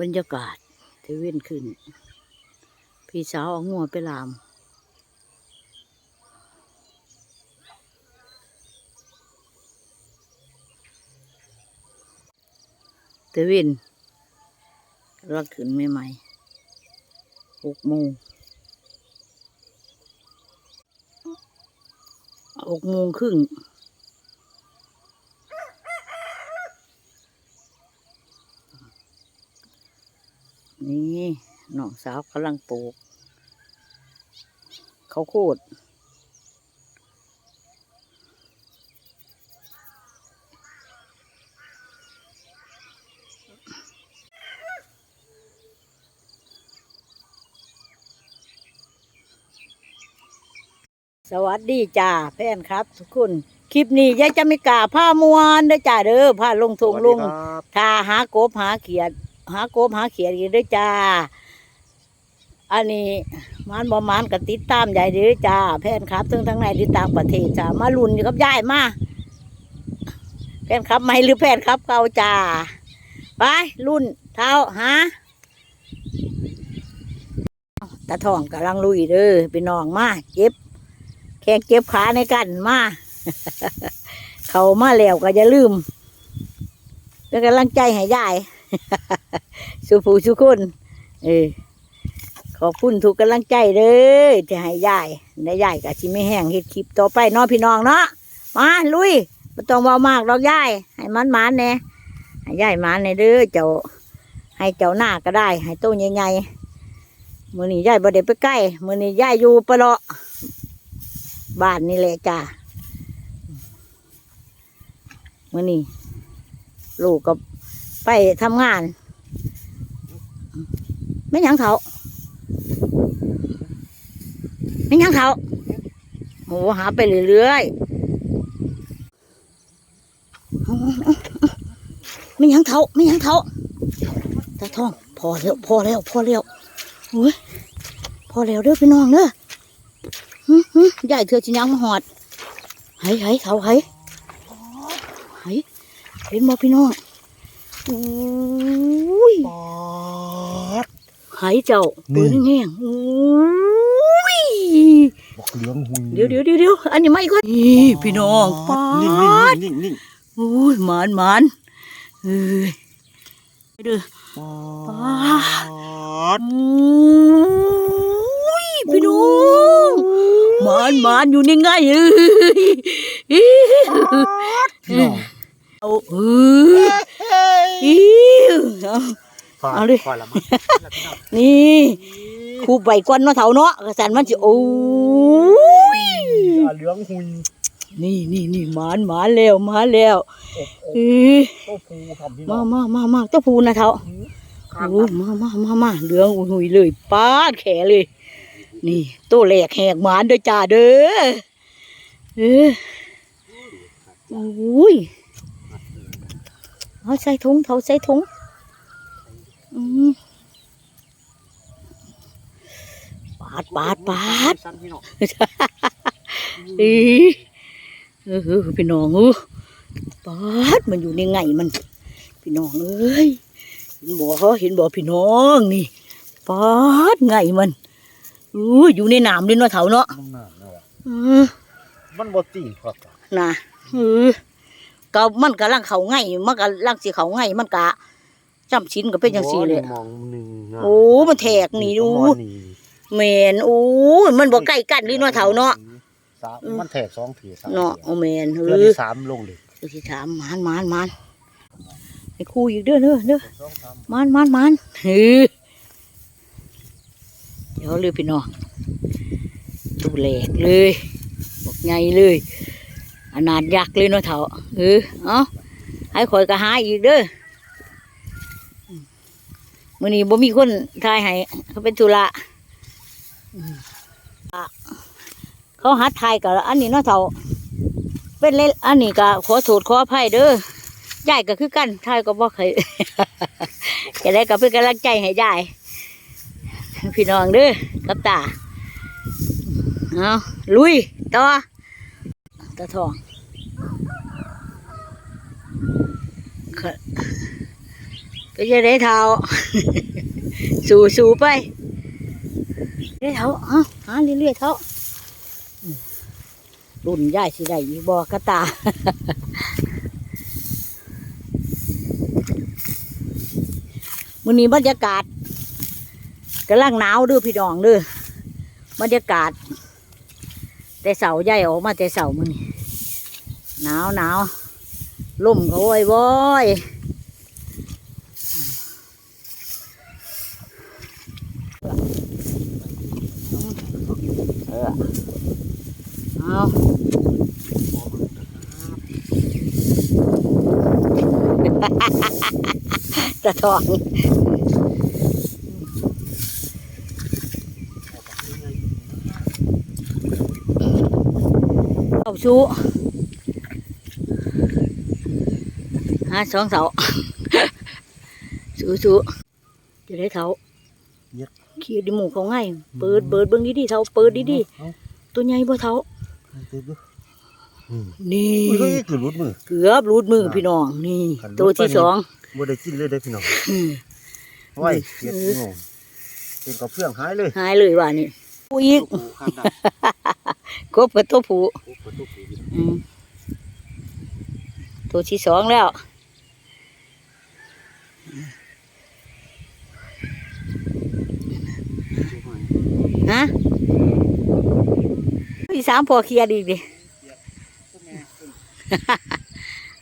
บรรยากาศทีเว้นขึ้น พี่สาวเอางัวไปลามเตวินรักขึ้นใหม่ๆหกโมงหกโมงครึ่ง นี่น้องสาวกำลังปลูก เขาวโคดสวัสดีจ้าแฟนครับ ทุกคน คลิปนี้ยายจะไม่กล้าผ้ามวนเด้อจ้าเด้อผ้าลงทงลงถ้าหากบหาเขียด หากบหาเขียดอีกด้อจ้า อันนี้มันบ่มันก็ติดตามยายเด้อจ้าแฟนครับทั้งทั้งในที่ต่างประเทศจ้ามาลุ่นอยู่กับยายมาแฟนครับใหม่หรือแฟนครับเก่าจ้าไปรุ่นเท้าหาตาทองกำลังลุยเด้อพี่น้องมาเก็บ แข่งเก็บขาในกันมาเขามาแล้วก็อย่าลืมเป็นกำลังใจให้ยายสุผูสุคนเออขอบคุณทุกกำลังใจเด้อที่ให้ยายและยายก็สิไม่แห้งเฮ็ดคลิปต่อไปเนาะพี่น้องเนาะมาลุยไม่ต้องเบามากดอกยายให้มันมันๆแหน่ให้ยายมันในเด้อเจ้าให้เจ้าหน้าก็ได้ ให้โตใหญ่ๆมือนี้ยายบ่ได้ไปใกล้มือนี้ยายอยู่ปะเลาะบ้านนี่แหละจ้ามือนี้ลูกก็ ไปทำงาน ไม่ยังเขาไม่ยังเขาโหหาไปเรื่อยๆไม่ยังเขาไม่ยังเขาตาทอง พอแล้วพอแล้วพอแล้วโอ้ยพอแล้วเด้อพี่น้องเด้อหึหึยายเธอจิยังมาหอดไห้ไห้เขาไห้ไห้เห็นบ่พี่น้อง อุ้ยปอดหายเจ้านี่ปืนแห้งๆอุ้ยบอกเหลืองหุยเดี๋ยวเดี๋ยวเดี๋ยวเดี๋ยวอันนี้ไม่ก็นี่พี่น้องปานิ่งดนิ่งนิ่งนิ่งอุ้ยหมานหมานเอ้ยไปเด้อปอปาดอุ้ยพี่น้องหมานหมานอยู่นี่ไงเอ้ยพี่น้อง เอาเอ้ยอิ๊วเอาเอาดิฟาดละมั้งนี่ครูใบก้อนเนาะเถาเนาะกระสันมันสิโอ้ยเหลืองหุยนี่นี่นี่หมานหมานแล้วหมานแล้วเออโต้ฟูทำพี่น้มาองมามามาเจ้าพูนะเถาข้างโอ้มามามามาเหลืองหุยเลยป้าดแขเลย นี่ตัวแหลกแหกหมานเด้อจ้าเด้อเออโอ้ย เอาใส่ถุงเถาใส่ถุงอืมปาดปาดปาดสั้นพี่น้องอีเออพี่น้องเออปาดมันอยู่ในไงมัน พี่น้องเอ้ยเห็นบ่เห็นบ่พี่น้องนี่ปาดไงมันอู้อยู่ในน้ำเลยเนาะเถาเนาะมันน่าเนาะเออมันบ่ตีครับน่ะเออ ก็มันกำลังเขาไงมันกำลังสิเขาไงมันกะจำชิ้นก็เป็นจังซี่เลยมองหนึ่งนะโอ้มันแทกนี่ดูมองนี่แมนโอ้ยมันบ่ใกล้กันเลยเนาะเถาเนาะสามมันแทกสองทีสามเนาะทีโอ้แมนเอเดือนอที่สามลงเลยเดี๋ยวสิถามมานมานมานไอ้ครูอีกเด้อเด้อเด้อสองสามมานมานมานเฮ้ยเดี๋ยวเลยพี่น้องตู้แหลกเลยบอกไงเลย อนาดยักษ์เลยเนาะเถาเออเอาให้คอยกระหายอีกเด้อมื่อนี้บ่มีคนทายให้เขาเป็นธุระเขาหัดทายกับอันนี้เนาะเถาเป็นเล่นอันนี้ก็ขอโทษขออภัยเด้อยายก็คือกันทายก็บ่เคยจะได้กับเพื่อนกำลังใจให้ยายพี่น้องเด้อกับตาเอาลุยต่อ ตาทองขไปจะได้เท้าสู่สู่ไปได้เท้าเอ้าหาเรื่อยๆเท้ารุ่นย่ายสิได้อีบอกระตามื้อนี้บรรยากาศกำลังหนาวด้อพี่น้องด้อบรรยากาศ แต่เสาใหญ่ออกมาแต่เสามื้อนี้หนาวหนาวลมก็โวยว้อยเออเอาตะทอง เอาชูหาสองเสาสูสูจะได้เท้าเย็ดขี้ดิหมูเขาง่ายเปิดเปิดเบิ้งดีดีๆเท้าเปิดดีดีเอาๆตัวใหญ่บ่เท้าเอาเปิดดูอืมนี่อุ้ยเกือบรุดมือเกือบรูดมือพี่น้องนี่ขันรูดตัวที่ไปนี่สองบ่ได้กินเลยได้อพี่น้องอืมไว้เสียดพี่น้องเป็นกับเพื่องหายเลยหายเลยว่านี่ผู้อีกโอ้โหข้างดังกบกับตัวผู้โอ้โหประ ตูผีพี่น้องอืมตัวที่สองแล้วฮะที่สามพอเคลียร์ดีดิ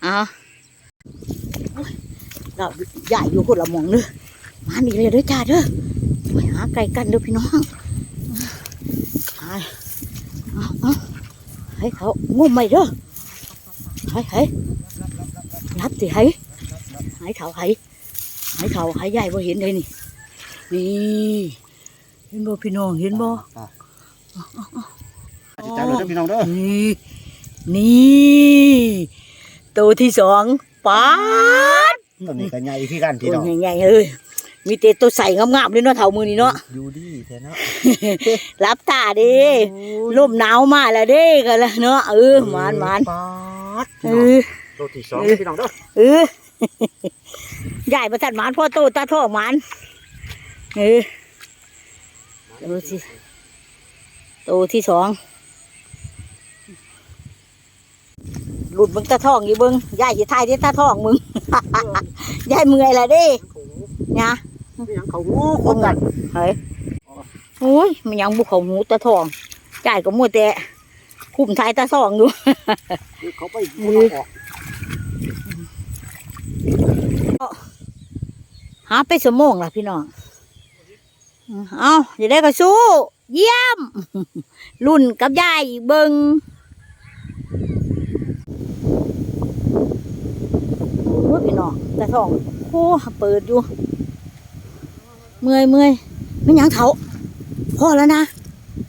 เอาโอ้ยเราใหญ่อยู่คนละหมองเด้อมานี่เลยเด้อจ้าเด้อไปหาไก่กันเด้อพี่น้องไปเอาเอา ให้เขางมไม่เด้อให้ให้รับสิให้ให้เขาให้ให้เขาให้ใหญ่บ่เห็นเลยนี่นี่เห็นบ่พี่น้องเห็นบ่จิตใจเลยพี่น้องเด้อนี่นี่ตัวที่สองป๊าดตัวนี้ก็ใหญ่ที่กันพี่น้องใหญ่ๆเอ้ย มีแต่ตัวใส่งามๆเลยเนาะเท่ามือนี่เนาะอยู่ดีแท้เนาะรับตาเดิลมหนาวมาแล้วเด้กันแล้วเนาะเออหมานหมานปาดเอพี่น้องอตัวที่สองเออพี่น้องเด้อเออใหญ่ประทัดหมานพ่อโตตาท่องหมานเออตัวที่ตัวที่สองหลุดมึงตาท่องอยู่เบิ้งยายจะทายที่ตาท่องมึงยายเมื่อยและเด้นะพี่ยังเขาหูคมกันเฮ้ยโอ้ยมันยังบุกเขาหูตาท่องยายก็มัวแต่คุ้มทายตาท่องอยู่เขาไปคนละออกหาไปสมองล่ะพี่น้อง เอาอย่าได้ก็สู้ เยี่ยม รุ่นกับยายเบิงโอ้ยพี่น้องแต่ท้องโอ้เปิดอยู่ เมื่อยเมื่อยไม่ยังเถาพอแล้วนะ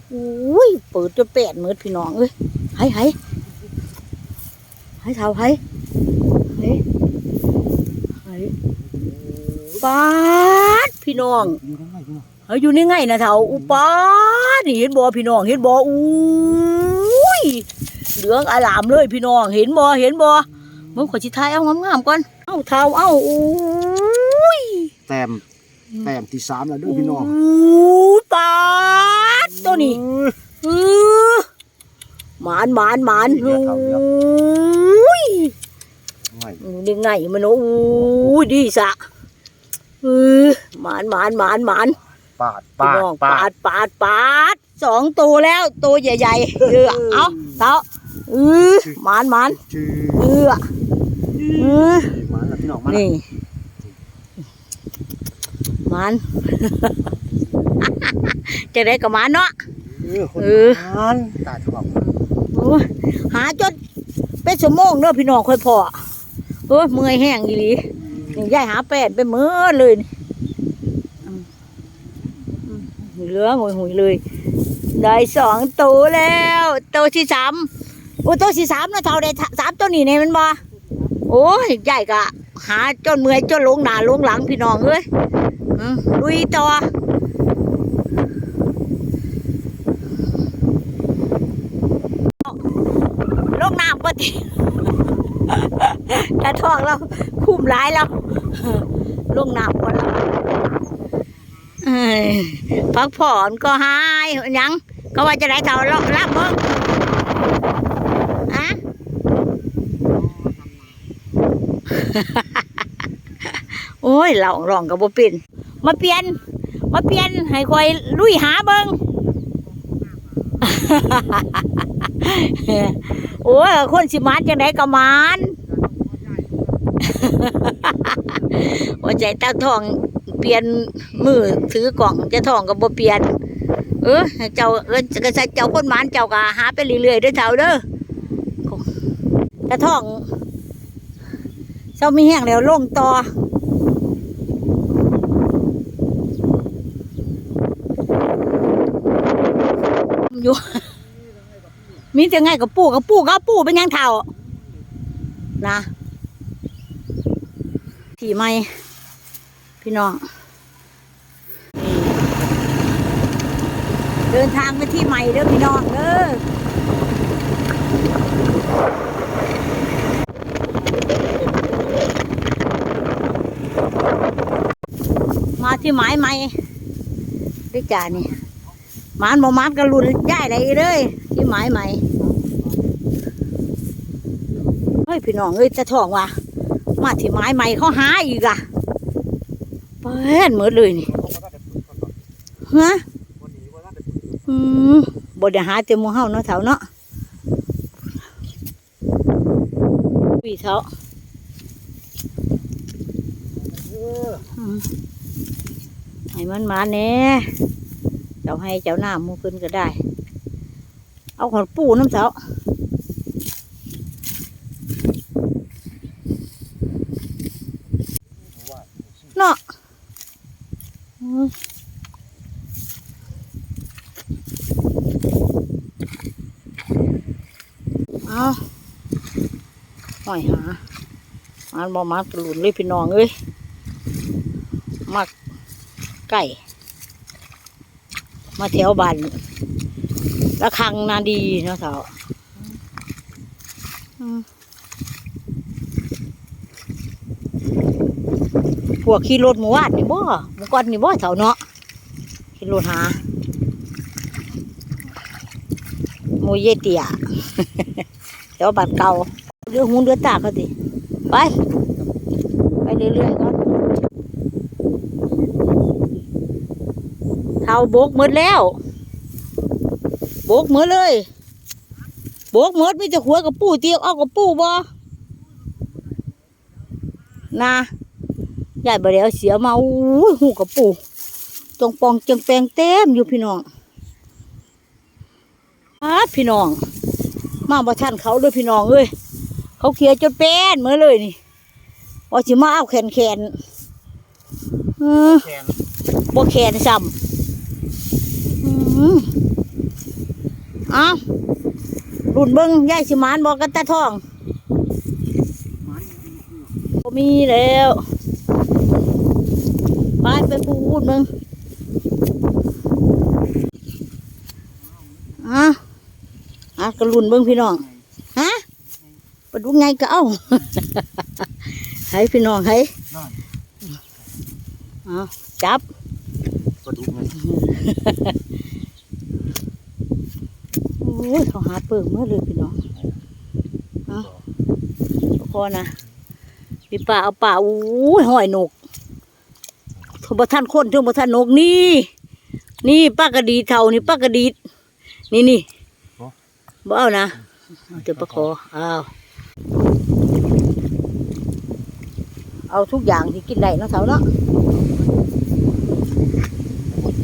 โอ้ยเปิดจนแปดมือพี่น้องเอ้ยให้ให้ให้เถาให้ให้ให้ปาดพี่น้องอยู่ข้างในพี่น้องเฮ้ยอยู่นี่ไงนะเถาอุปานี่เห็นบ่พี่น้องเห็นบ่อุ้ยเหลืองอลามเลยพี่น้องเห็นบ่เห็นบ่มึงขอชิทายเอางามๆก่อนเอ้าเทาเอ้าอุ้ยแต้ม แต้มที่สามแล้วเด้อพี่น้องอู้ปาดตัวนี้เออหมานหมานหมานอุ้ยไม่ยังไงมันโอ้ยดีสะเออหมานหมานหมานหมานปาดปาปาดดปาปาดดปาดปาดสองตัวแล้วตัวใหญ่ๆเออเอาเท้าเออหมานหมานจือเออเออมาแล้วพี่น้องมาแล้วนี่ห มานจะได้กับหมานเนาะเออคนเออนั้นตาฉบับโอ้ยหาจนเป็นชั่วโมงเด้อพี่น้องค่อยพอโอ้ยเมื่อยแห้งอีหลีนี่ยายหาแปดไปเมื่อเลยนี่อืมอืมเหลือหวยหุยๆเลย ได้สองตัวแล้วตัวที่สามโอ้ตัวที่สามนะเท่าได้สามตัวนี้เนี่ยมันบ่โอ้ยใหญ่กะหาจนเมื่อยจนหลงหน้าหลงหลังพี่น้องเอ้ยอืม ลุยต่อลงน้ำปฏิกระทองเราคุ้มร้ายแล้วลงน้ำก่อนละเอ้ยพักผ่อนก็หายยังก็ว่าจะได้เท่าเลาะรับเบิ่งอะโอ้ยเราร้องกับบ่เป็น มาเปลี่ยน มาเปลี่ยนให้คอยลุยหาเบิงโอ้คนสิมานจังไดก็มานหัวใจตั้งท้องเปลี่ยนมือถือกล่องจะทองก็บ่เปลี่ยน เออเจ้าเออก็ใส่เจ้าคนมานเจ้าก็หาไปเรื่อยๆเด้อเจ้าเด้อถ้าทองเจ้ามีแห้งแล้วลงต่อ อยู่ มีแต่ไงกับปู่กับปู่กับปู่เป็นยังเท่า นะที่ไม่พี่น้อง เดินทางไปที่ใหม่เด้อพี่น้องเด้อมาที่หมายใหม่ด้วยจ่านี่ มานบ่มานก็รุ่นย้ายได้เลยที่หมายใหม่เฮ้ยพี่น้องเอ้ยจะท้องว่ะมาที่หมายใหม่เขาหาอีกอะเปิดหมดเลยนี่ฮะอืมบ่ได้หาเต็มหมู่เฮาเนาะเถาเนาะพี่เถาให้มันมาแน่เจ้าให้เจ้าหน้ามูขึ้นก็ได้ เอาขอนปูน้ำเสาเนาะอืมเอาหน่อยหามันบอมากระหลุนเลยพี่น้องเอ้ยมักไก่ มาแถวบ้านละคังนาดีเนาะสาวอืมพวกขี่รถหมู่บ้านนี่บ่หมู่ก่อนนี่บ่เสาเนาะขี่รถหาหมูเยเตียแถวบ้านเก่าเรือหูเรือตาเขาติไป ไปเรื่อยๆก่อนเท่าโบกหมดแล้ว โบกหมดเลย โบกหมดมีแต่หัวกับปูเตียงออกกับปูบ่นะยายบ่ได้เอาเสียมาอู้ยหูกับปูจงปองจังแปงเต็มอยู่พี่น้องอาดพี่น้อง มาบ่ทันเขาเลยพี่น้องเอ้ยเขาเคลียร์จนเป็นเหมือนเลยนี่ว่าสิมาเอาแขนแขนๆเออแขนบ่แขนซ้ำอืม เอ้ารุ่นเบิ้งยายสิมานบอกกันตาทองบ่มีแล้วไปไปพูดเบิ้งอะอะกระรุ่นเบิ้งพี่น้องฮะปดูไงก็เอาให้พี่น้องให้นั่นเอาจับปลาดุกไงโอ้ยเขาหาเปิงเมื่อเลยพี่น้องเอาพอนะพี่ป่าเอาป่าอู้ยหอยนกทบท่านคนทบท่านนกนี่ นี่ป้ากระดีเท่านี่ป้ากระดีนี่นี่บ่เอานะเอปลาคอเอาเอาทุกอย่างที่กินได้นาะเสาเนาะ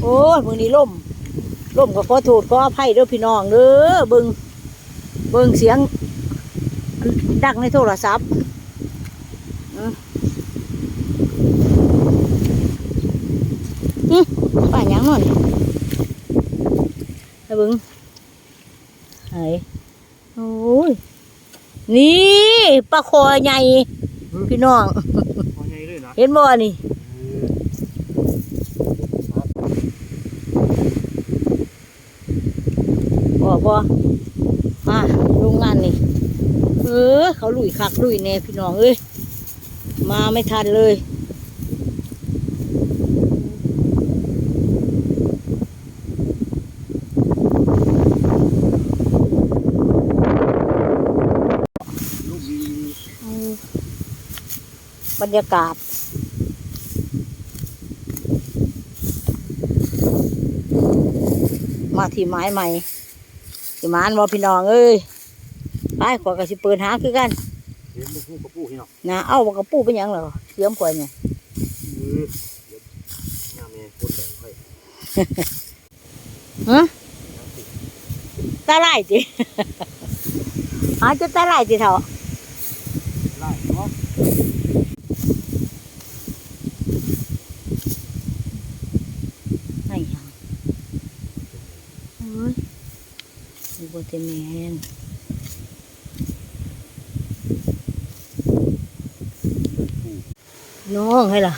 โอ้ยมือนี้ล่ม ร่มก็ขอโทษขออภัยเด้อพี่น้องเด้อเบิ่งเบิ่งเสียงดังในโทรศัพท์อืมอืมป่าหยังนั่นไปเบิ่งไหนโอ้ยนี่ปลาคอใหญ่พี่น้องพอไงเลยนะเห็นบ่นี่ บ่มาลรงงานนี่เออเขาลุยคักลุยแน่พี่น้องเอ้ยมาไม่ทันเลยบรรยากาศ มาที่ไม้ใหม่ ที่มานบอพี่น้องเอ้ยไปขวากระสิเปิดหาคือกันเห็นมันคู่กับปูพี่น้องนะเอาบักกระปูเป็นหยังเหรอเสียมกว่าเนี่ยเออเดี๋ยวย่าแม่คนใส่ไข่ฮะตาไล่จิ หาจะตาไล่จิเถอะ ไล่เนาะ ไม่ยังเฮ้ยมีโบ เตแมนน้องให้ล่ะ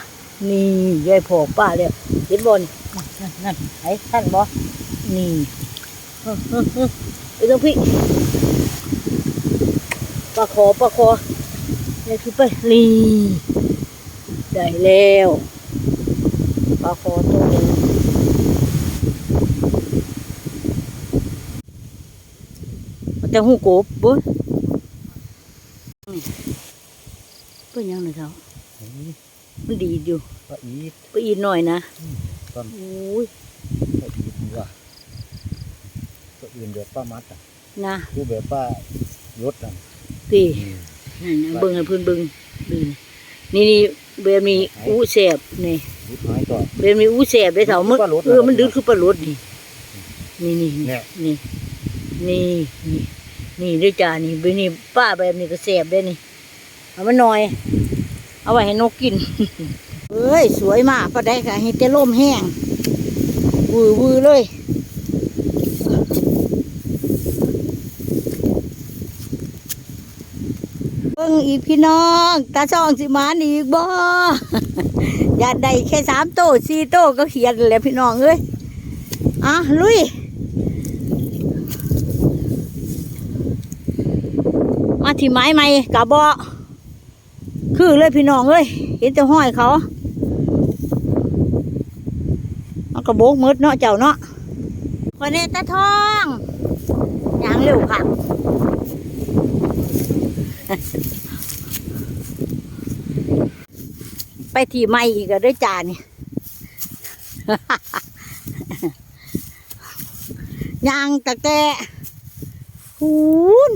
นี่ยายพ่อป้าเลยเห็นบอลนั่นนั่นไอ้ท่านบอนี่เฮ้อเฮ้ต้อไปตรงพี่ปลาคอปลาคอนี่คือไปนี่ได้แล้วปลาคอตัวนึง มันจะหูกบบุ้ยนี่เป็นยังไงเขามันดีอยู่ปลาอีดไปอีกหน่อยนะต้นโอ้ยปลาอีดนี่ว่ะตัวอื่นแบบป้ามัดอะนะผู้แบบป้ายศอะพี่นั่นนะเบิ่งให้เพื่อนเบิ่งดูนี่นี่เบลมีอู้แสบนี่ยุดหายก่อนเบลมีอู้แสบได้เถามันปลาโลดเออมันดึกคือปลาโลดนี่นี่นี่เนี่ยนี่นี่ นี่ด้วยจ้านี่บนี่ป้าแบบนี้ก็แสบได้นี่ เอามาหน่อย เอาไว้ให้นกกิน เอ้ย สวยมากพอได้ค่ะให้แต่ลมแห้งวือวือเลยเบิ่งอีกพี่น้อง ตาช่องสิมานอีกบ่อยากได้แค่สามโตสี่โตก็เขียนแหล้วพี่น้องเอ้ยอะลุย มา ที่ไม้ใหม่กะบ่คือเลยพี่น้องเอ้ยเห็นแต่ห้อยเขามันกระโบกมืดเนาะเจ้าเนาะวันนี้ตาทองยางเร็วค่ะไปที่ไม่อีกก็ได้จานนี่ยางตะแกะหูน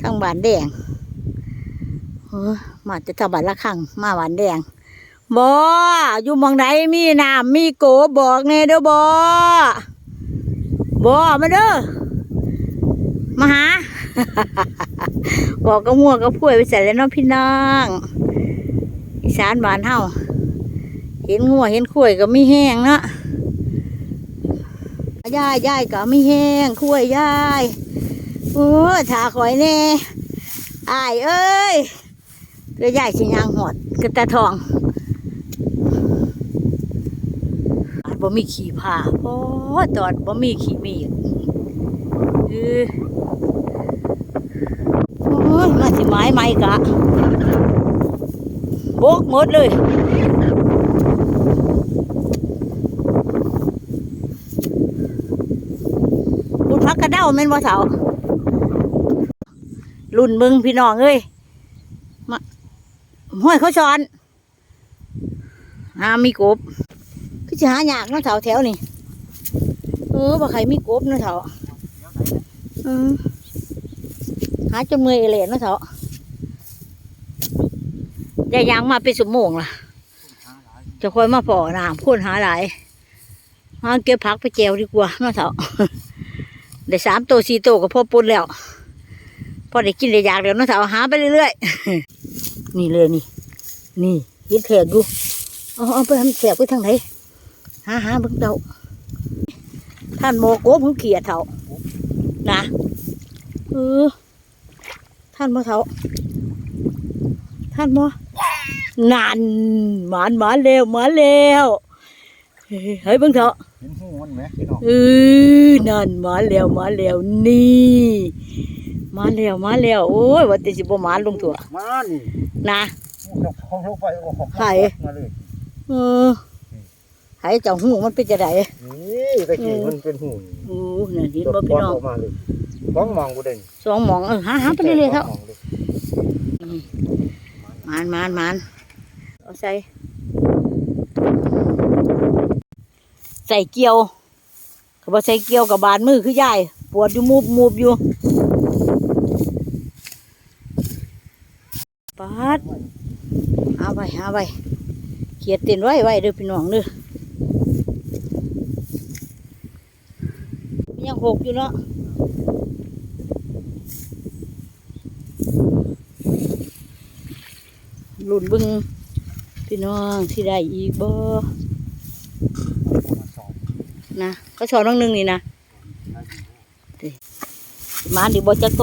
ทางบ้านแดงเออมาจะทำบ้านละครังมาบานแดงบออยู่มองไหนมีน้ำมีโกบอกเน่เด้อบอบอมาเด้อมาหาบอกก็มั่วก็พูดไปใส่แล้วเนาะพี่น้องอีสานบานเฮาเห็นงัวเห็นข้วยก็ไม่แห้งเนาะย่ายย่ายก็ไม่แห้งข้วยย่าย โอ้ถาข่อยแน่อายเอ้ยเรือย่ายสิยางหอดกระตาทองบาดบ่มีขี่ผ้าโอ้ตอดบ่มีขี่มีดเออโอ้ยมาสิไม้ไม้กะโบกหมดเลยบุญพักกระเด้าแม่นบ่เสา รุ่นมึงพี่น้องเอ้ยมาห้อยเขาช้อนหามีกบคือจะหายากเนาะเสาแถวนี่เออบ่ใครมีกบเนาะเสาเออหาจนมือเอเลนเนาะเสายายยังมาเป็นสมโมงล่ะ จะคอยมาพอน้ำพ่นหาหลายมาเก็บผักไปแจวดีกว่าเนาะเถอะได้สามตัวสี่ตัวก็พอปุ่นแล้ว พอได้กินได้อยากเดี๋ยวเนาะเถอะหาไปเรื่อยๆ นี่เลยนี่ นี่เห็นแขกอยู่เอาเอาไปทำแขกไปทางไหนหาหาเบิ่งเดาท่านโมโกบผมเขียดเถานะเออท่านโมเถาท่านโมนั่นหมานหมานเร็วหมานเร็วเฮ้ยเฮ้ยเบิ่งเถอะเห็นหูมันไหมพี่น้องเออนั่นหมานเร็วหมานเร็วนี่ห มานเร็วหมานเร็วโอ้ยว่าแต่สิบ่หมานลงถั่วมานี่นะหูดอกทองลงไปโอ้โหไข่มาเลยเออให้เจ้าหูมันเป็นจะไดนี่ตะกี้มันเป็นหูโอ้นั่นเห็นบ่พี่น้องกมาเลยฟ้องมองกูเด่นสองหมองเออหาหาไปเรื่อยๆเถอะมานมานมานเอาใส่ใส่เกียวเขาบอกใส่เกียวกับบานมือคือยายปวดอยู่มูบมูบอยู่ปา ดเอาไปเอาไปเขียดเต้นไว้ไว้เด้อพี่น้องเด้อยังหกอยู่เนาะลุนบึงพี่น้องที่ได้อีกบ่นะเขาชอบน้องหนึงนี่นะมาดิบ่จักโต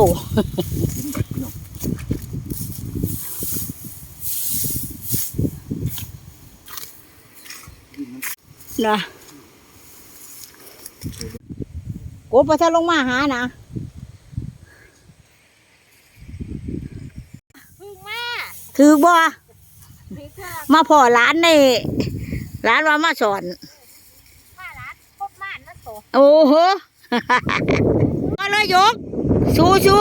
น้องนะกบประทะลงมาหานะพึ่งมาถือบ่ถือเธอมาพ่อร้านในร้านว่ามาสอนผ้าร้านพบม่านนั่นโตโอ้โหมาเลยยกสู้สู้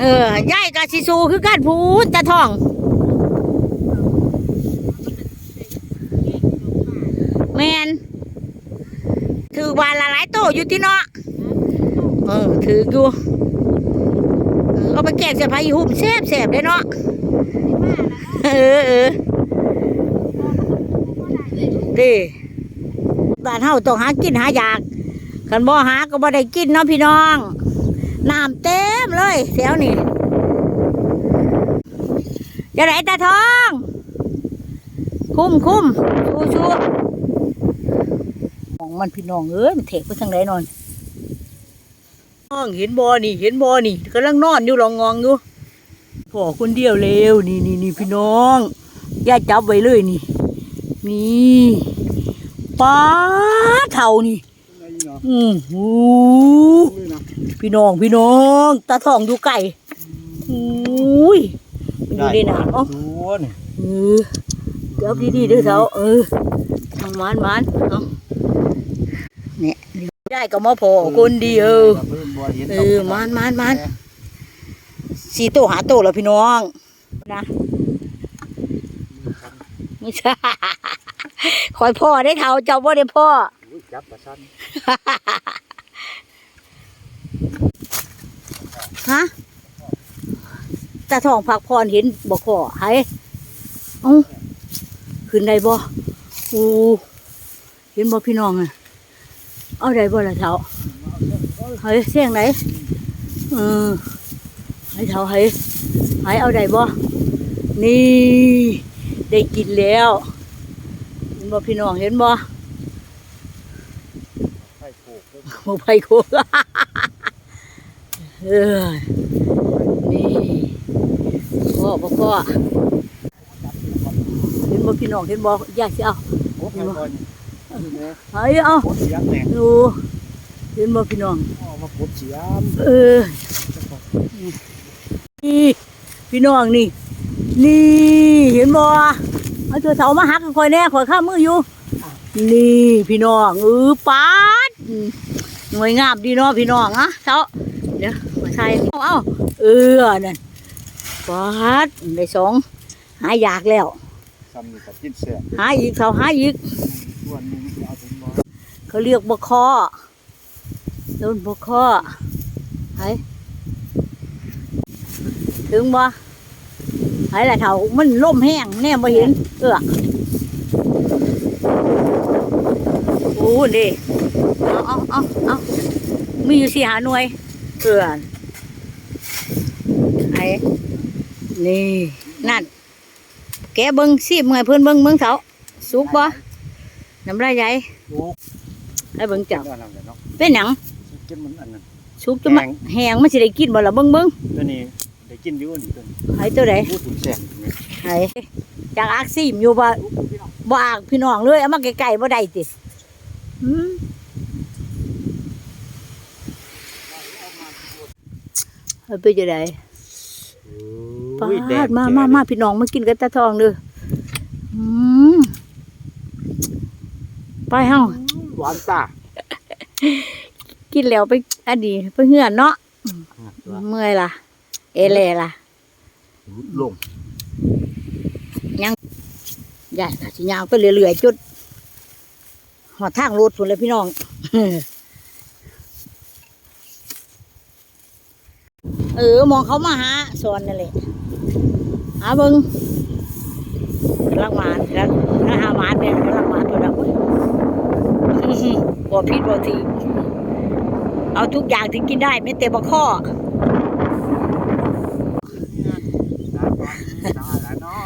เออยายกะสิสู้คือกันพูนตาทอง แมน ถือบานละหลายโตอยู่ที่เนาะเออถืออยู่เออเอาไปแกงเสียพายหุ่มแซ่บแซ่บเลยเนาะเออเออดีบ้านเฮาต้องหากินหาอยากคันบ่หาก็บ่ได้กินเนาะพี่น้องน้ำเต็มเลยแถวนี้จะไหนตาทอง คุ้มคุ้มชูชู มองมันพี่น้องเอ้ยมันเถกไปทางไหนนอนน้องเห็นบอนี่ เห็นบอนี่กำลังนอนอยู่ลองงองอยู่พ่อคนเดียวเร็วนี่นี่นี่พี่น้องย่าจับไว้เลยนี่ นี่ป้าเท่านี่ได้ยินเหรออือหูเลยนะพี่น้องพี่น้องตาทองอยู่ไก่อุ้ยมันอยู่ในหนามเอ้าตัวนี่เออเดี๋ยวดีๆเด้อเถาเออเอามันมันเอา เนี่ยได้ก็มาพอคนเดียว เออมันมันมันสี่โตวหาโตวแล้วพี่น้อง นะไม่ใช่คอยพ่อได้เท่าเจ้าบ่ได้พ่ออุ้ยจับประชันฮะตาทองพักพรเห็นบ่ขอให้เอ้าขึ้นได้บ่อูเห็นบ่พี่น้องอะ เอาได้บ่ล่ะเท่าเฮ้ยเสียงไหนเออให้เท่าให้ให้เอาได้บ่นี่ ได้กินแล้วเห็นบ่พี่น้องเห็นบ่ไข่โขกหมูไผ่โคกเออนี่พ่อพ่อพ่อเห็นบ่พี่น้องเห็นบ่อยากสิเอาโอ้ ไข่ก่อนนี่แม่เฮ้ยเอาปดเสียมแหน่ดูเห็นบ่พี่น้องเอมาปดเสียงเออ นี่ พี่น้องนี่ นี่เห็นบ่เอาตัวเสามาหักคอยแน่คอยข้ามมืออยู่ นี่พี่น้องเออปาดหน่วยงามดีเนาะพี่น้องอะเสาเดี๋ยวมาใส่เอาเอาเออนั่นปาดได้สองหายากแล้ว ซ้ำนี่กับกินเสียหาอีกเสาหาอีก ส่วนหนึงเอาถึง เขาเรียกบกคอโดนบกคอไห้ถึงบ่ไห้ละเท่ามันล่มแห้งแน่บ่เห็นเออโอ้ดิเอาเอาเอาเอามีอยู่สี่หาหน่วยเออไอ้นี่นั่น แกเบิ้งซีบเงยเพื่อนเบิ้งเบิ้งเสาสุกบ่น้ำลายใหญ่ ให้เบิ้งเจ้านั่นน่ะเนาะเป็นหยังกินมันอันนั้นสุกจะมาแห้ง แหงมันสิได้กินบ่ล่ะเบิ่งเบิ่งตัวนี้ได้กินอยู่นี่ตัวนี้ไห้ตัวใดพูดถึงแสงนี่ไห้จากอักซีมอยู่บ่บ่อากพี่น้องเลยเอามาไกลๆบ่ได้ติหืมเอาไปจะได้ปาโอ้ยแดดงมาแจ๋มามาพี่น้องมากินกันตาทองเด้ออืมไปเฮา หวานตากินแล้วไปอันนี้ไปเหือนเนาะเมื่อยล่ะ เอเลล่ะมลงยายก็สิยาวไปเรื่อยๆจุดหอดทางรถพุ่นเลยพี่น้องเออ มองเขามาหาสอนนั่นแหละหาเบิงกำลังมาแล้วแล้วหาหมาเนี่ยกำลังมาตัวละ บ่ผิดบ่ทีเอาทุกอย่างที่กินได้ไม่เต็มบ่ข้อตาตาละเนาะ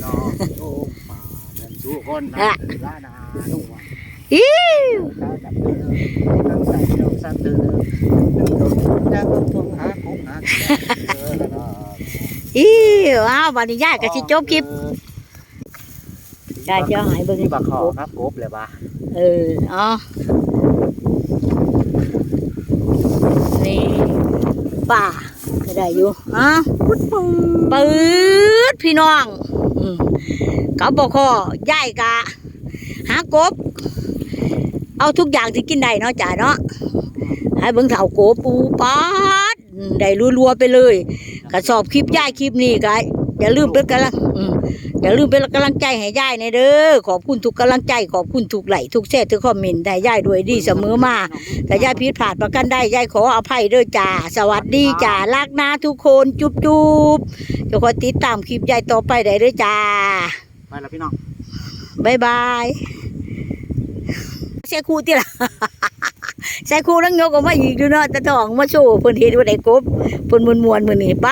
เนาะโอ้ป่าเป็นทุกคนนะลานาหนุ่มอิ๊วตาจับเตือนตั้งใส่เดียวสั้นเตือนดึงโดนจะต้องทวงหาของหาเออละเนาะอิ๊วอ้าววันนี้ยายก็สิจบคลิปยายจะเอาใหายเบิ่งนี่บักคอครับกบเลยปะ เอออ๋อนี่ป่าก็ได้อยู่อ้าวปืดพี่น้องอกับบ่ข้อยายกะ หากบ เอาทุกอย่างที่กินได้เนาะจ้าเนาะให้เบิ่งเถาโกปูปาดได้รัวๆไปเลยกระสอบคลิปย่ายคลิปนี้ก็อย่าลืมเป็นกำลัง อืมอย่าลืมเป็นกำลังใจให้ย่ายในเด้อขอบคุณทุกกำลังใจขอบคุณทุกไหลค์ทุกแชร์ทุกคอมเมนต์ได้ย่ายด้วยดีเสมอมาแต่ย่ายผิดพลาดประกันได้ย่ายขออภัยเด้อจ้าสวัสดีจ้ารักนะทุกคนจุ๊บจุ๊บๆจะคอยติดตามคลิปย่ายต่อไปได้เด้อจ้าไปแล้วพี่น้องบายบายใส่ครูติล่ะใส่ครูแล้วยกออกมาอีกดูเนาะตะทองมาโชว์เพิ่นเห็นว่าได้กบเพิ่นมวนๆมื้อนี้ไป